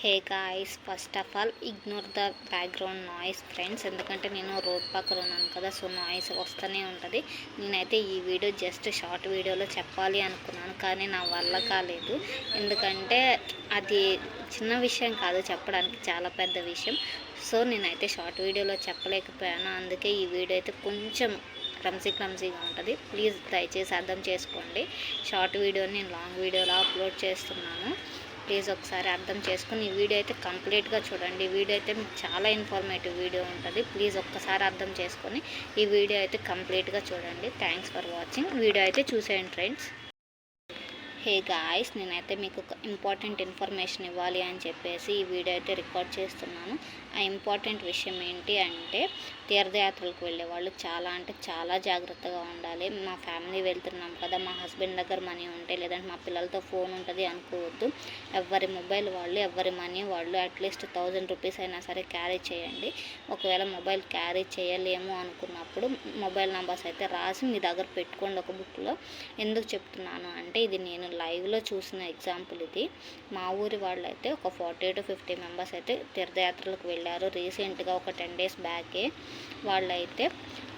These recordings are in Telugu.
Hey guys first of all ignore the background noise friends. ఎందుకంటే నేను రోడ్ పక్కన ఉన్నాను కదా సో నాయిస్ వస్తూనే ఉంటుంది. నేనైతే ఈ వీడియో జస్ట్ షార్ట్ వీడియోలో చెప్పాలి అనుకున్నాను కానీ నా వల్ల కాలేదు. ఎందుకంటే అది చిన్న విషయం కాదు చెప్పడానికి చాలా పెద్ద విషయం. సో నేనైతే షార్ట్ వీడియోలో చెప్పలేకపోయాను అందుకే ఈ వీడియో అయితే కొంచెం క్లమ్సీ క్లమ్సీగా ఉంటుంది. ప్లీజ్ దయచేసి అర్థం చేసుకోండి. షార్ట్ వీడియోని నేను లాంగ్ వీడియోలో అప్లోడ్ చేస్తున్నాను. ప్లీజ్ ఒకసారి అర్థం చేసుకుని ఈ వీడియో అయితే కంప్లీట్గా చూడండి. వీడియో అయితే మీకు చాలా ఇన్ఫర్మేటివ్ వీడియో ఉంటుంది. ప్లీజ్ ఒక్కసారి అర్థం చేసుకొని ఈ వీడియో అయితే కంప్లీట్గా చూడండి. థ్యాంక్స్ ఫర్ వాచింగ్ వీడియో అయితే చూసేయండి ఫ్రెండ్స్ హే గాయస్ నేనైతే మీకు ఒక ఇంపార్టెంట్ ఇన్ఫర్మేషన్ ఇవ్వాలి అని చెప్పేసి ఈ వీడియో అయితే రికార్డ్ చేస్తున్నాను. ఆ ఇంపార్టెంట్ విషయం ఏంటి అంటే తీర్థయాత్రలకు వెళ్ళే వాళ్ళు చాలా అంటే చాలా జాగ్రత్తగా ఉండాలి. మా ఫ్యామిలీ వెళ్తున్నాం కదా మా హస్బెండ్ దగ్గర మనీ ఉంటే లేదంటే మా పిల్లలతో ఫోన్ ఉంటుంది అనుకోవద్దు. ఎవరి మొబైల్ వాళ్ళు ఎవరి మనీ వాళ్ళు అట్లీస్ట్ థౌజండ్ రూపీస్ అయినా సరే క్యారీ చేయండి. ఒకవేళ మొబైల్ క్యారీ చేయలేము అనుకున్నప్పుడు మొబైల్ నెంబర్స్ అయితే రాసి మీ దగ్గర పెట్టుకోండి ఒక బుక్లో. ఎందుకు చెప్తున్నాను అంటే ఇది నేను లైవ్లో చూసిన ఎగ్జాంపుల్ ఇది. మా ఊరి వాళ్ళు అయితే ఒక ఫార్టీ టు ఫిఫ్టీ మెంబర్స్ అయితే తీర్థయాత్రలకు వెళ్ళారు. రీసెంట్గా ఒక టెన్ డేస్ బ్యాకే వాళ్ళైతే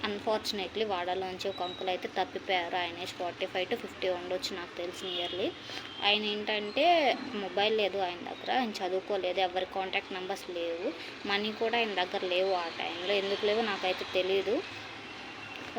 అన్ఫార్చునేట్లీ వాడలోంచి ఒక అంకుల్ అయితే తప్పిపోయారు. ఆయన ఫార్టీ ఫైవ్ టు ఫిఫ్టీ ఉండొచ్చు నాకు తెలిసి ఇయర్లీ ఆయన ఏంటంటే మొబైల్ లేదు ఆయన దగ్గర ఆయన చదువుకోలేదు ఎవరి కాంటాక్ట్ నెంబర్స్ లేవు మనీ కూడా ఆయన దగ్గర లేవు ఆ టైంలో. ఎందుకు లేవు నాకైతే తెలీదు.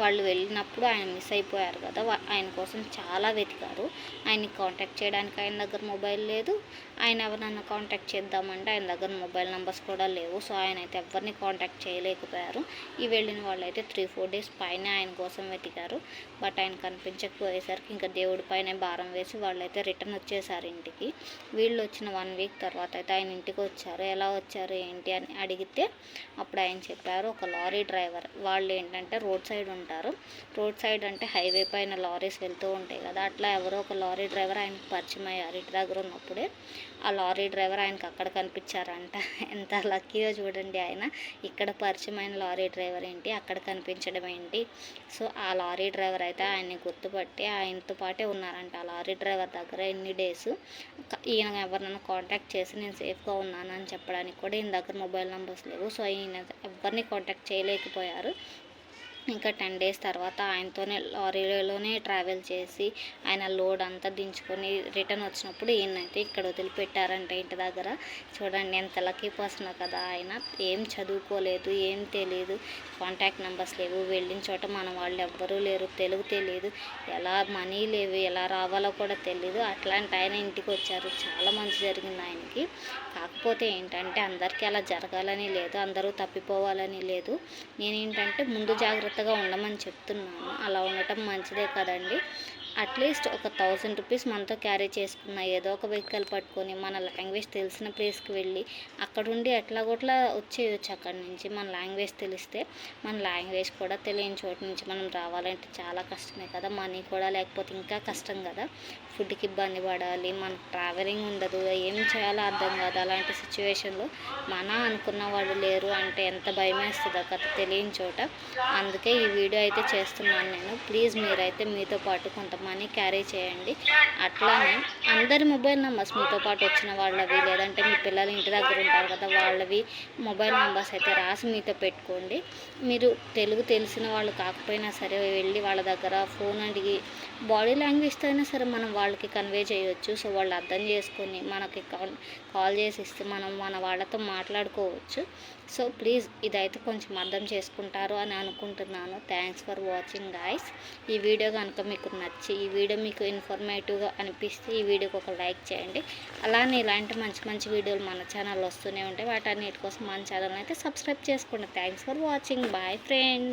వాళ్ళు వెళ్ళినప్పుడు ఆయన మిస్ అయిపోయారు కదా ఆయన కోసం చాలా వెతికారు. ఆయన్ని కాంటాక్ట్ చేయడానికి ఆయన దగ్గర మొబైల్ లేదు. ఆయన ఎవరినన్నా కాంటాక్ట్ చేద్దామంటే ఆయన దగ్గర మొబైల్ నెంబర్స్ కూడా లేవు. సో ఆయన అయితే ఎవరిని కాంటాక్ట్ చేయలేకపోయారు. ఈ వెళ్ళిన వాళ్ళు అయితే త్రీ ఫోర్ డేస్ పైన ఆయన కోసం వెతికారు. బట్ ఆయన కనిపించకపోయేసరికి ఇంకా దేవుడి పైన భారం వేసి వాళ్ళు అయితే రిటర్న్ వచ్చేసారు ఇంటికి. వీళ్ళు వచ్చిన వన్ వీక్ తర్వాత అయితే ఆయన ఇంటికి వచ్చారు. ఎలా వచ్చారు ఏంటి అని అడిగితే అప్పుడు ఆయన చెప్పారు ఒక లారీ డ్రైవర్. వాళ్ళు ఏంటంటే రోడ్ సైడ్ ఉంటారు రోడ్ సైడ్ అంటే హైవే పైన లారీస్ వెళ్తూ ఉంటాయి కదా అట్లా ఎవరో ఒక లారీ డ్రైవర్ ఆయనకు పరిచయం అయ్యారు ఇంటి దగ్గర ఉన్నప్పుడే. ఆ లారీ డ్రైవర్ ఆయనకు అక్కడ కనిపించారంట. ఎంత లక్కీగా చూడండి ఆయన. ఇక్కడ పరిచయమైన లారీ డ్రైవర్ ఏంటి? అక్కడ కనిపించడం ఏంటి? సో ఆ లారీ డ్రైవర్ అయితే ఆయన్ని గుర్తుపట్టి ఆయనతో పాటే ఉన్నారంట. ఆ లారీ డ్రైవర్ దగ్గర ఎన్ని డేస్ ఈయన ఎవరినైనా కాంటాక్ట్ చేసి నేను సేఫ్గా ఉన్నాను అని చెప్పడానికి కూడా ఈయన దగ్గర మొబైల్ నెంబర్స్ లేవు. సో ఈయన ఎవరిని కాంటాక్ట్ చేయలేకపోయారు. ఇంకా టెన్ డేస్ తర్వాత ఆయనతోనే లారీలోనే ట్రావెల్ చేసి ఆయన లోడ్ అంతా దించుకొని రిటర్న్ వచ్చినప్పుడు ఈయనైతే ఇక్కడ వదిలిపెట్టారంట ఇంటి దగ్గర. చూడండి ఎంత లక్కీ పర్సన్ కదా ఆయన. ఏం చదువుకోలేదు ఏం తెలియదు కాంటాక్ట్ నెంబర్స్ లేవు. వెళ్ళిన చోట మన వాళ్ళు ఎవ్వరూ లేరు. తెలుగు తెలియదు ఎలా మనీ లేవు ఎలా రావాలో కూడా తెలియదు అట్లాంటి ఆయన ఇంటికి వచ్చారు. చాలా మంచి జరిగింది ఆయనకి. కాకపోతే ఏంటంటే అందరికీ అలా జరగాలని లేదు. అందరూ తప్పిపోవాలని లేదు. నేనేంటంటే ముందు జాగ్రత్తగా ఉండమని చెప్తున్నాను. అలా ఉండటం మంచిదే కదండి. అట్లీస్ట్ ఒక థౌజండ్ రూపీస్ మనతో క్యారీ చేసుకున్న ఏదో ఒక వెహికల్ పట్టుకొని మన లాంగ్వేజ్ తెలిసిన ప్లేస్కి వెళ్ళి అక్కడుండి ఎట్లా కొట్లా వచ్చేయచ్చు అక్కడి నుంచి. మన లాంగ్వేజ్ తెలిస్తే మన లాంగ్వేజ్ కూడా తెలియని చోటు నుంచి మనం రావాలంటే చాలా కష్టమే కదా. మనీ కూడా లేకపోతే ఇంకా కష్టం కదా. ఫుడ్కి ఇబ్బంది పడాలి మన ట్రావెలింగ్ ఉండదు ఏం చేయాలో అర్థం కాదు. అలాంటి సిచ్యువేషన్లో మన అనుకున్న వాళ్ళు లేరు అంటే ఎంత భయం వేస్తుందో కదా తెలియని చోట. అందుకే ఈ వీడియో అయితే చేస్తున్నాను నేను. ప్లీజ్ మీరైతే మీతో పాటు కొంత మనీ క్యారీ చేయండి. అట్లానే అందరి మొబైల్ నెంబర్స్ మీతో పాటు వచ్చిన వాళ్ళవి లేదంటే మీ పిల్లలు ఇంటి దగ్గర ఉంటారు కదా వాళ్ళవి మొబైల్ నెంబర్స్ అయితే రాసి మీతో పెట్టుకోండి. మీరు తెలుగు తెలిసిన వాళ్ళు కాకపోయినా సరే వెళ్ళి వాళ్ళ దగ్గర ఫోన్ అడిగి బాడీ లాంగ్వేజ్తో అయినా సరే మనం వాళ్ళకి కన్వే చేయవచ్చు సో వాళ్ళు అర్థం చేసుకొని మనకి కాల్ కాల్ చేసి ఇస్తే మనం మన వాళ్ళతో మాట్లాడుకోవచ్చు. సో ప్లీజ్ ఇదైతే కొంచెం అర్థం చేసుకుంటారు అని అనుకుంటున్నాను. థ్యాంక్స్ ఫర్ వాచింగ్ గాయస్ ఈ వీడియో కనుక మీకు నచ్చి ఈ వీడియో మీకు ఇన్ఫర్మేటివ్గా అనిపిస్తే ఈ వీడియోకి ఒక లైక్ చేయండి. అలానే ఇలాంటి మంచి మంచి వీడియోలు మన ఛానల్ వస్తూనే ఉంటాయి. వాటన్నిటి కోసం మన ఛానల్ అయితే సబ్స్క్రైబ్ చేసుకోండి. Thanks for watching bye friends